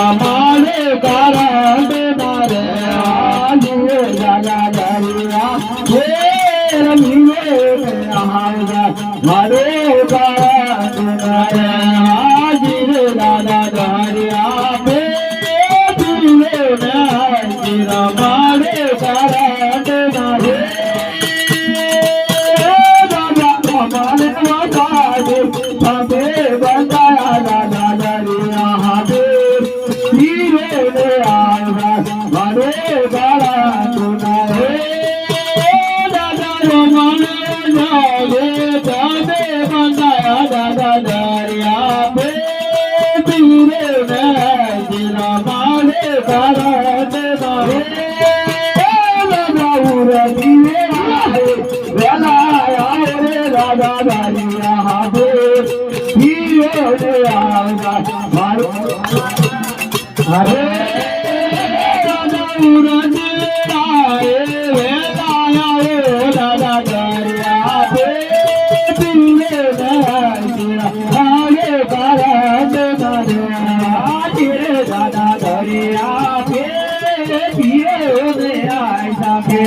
हमारे कारण बेमारे आगे जाना दरिया ये रंगे हमारे कारण बेमारे बदरिया पे पीरे में जिला मारे बरत मारे राजा दारिया हाथे पीरे आगा मारो हरे राजा उरज आए वे लाया रे राजा दारिया पे पीरे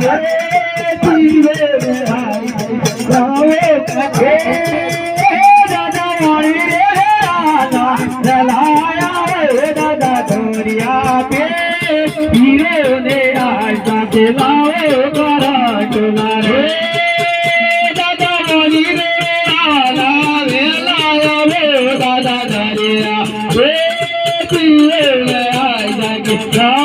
Yeah. God.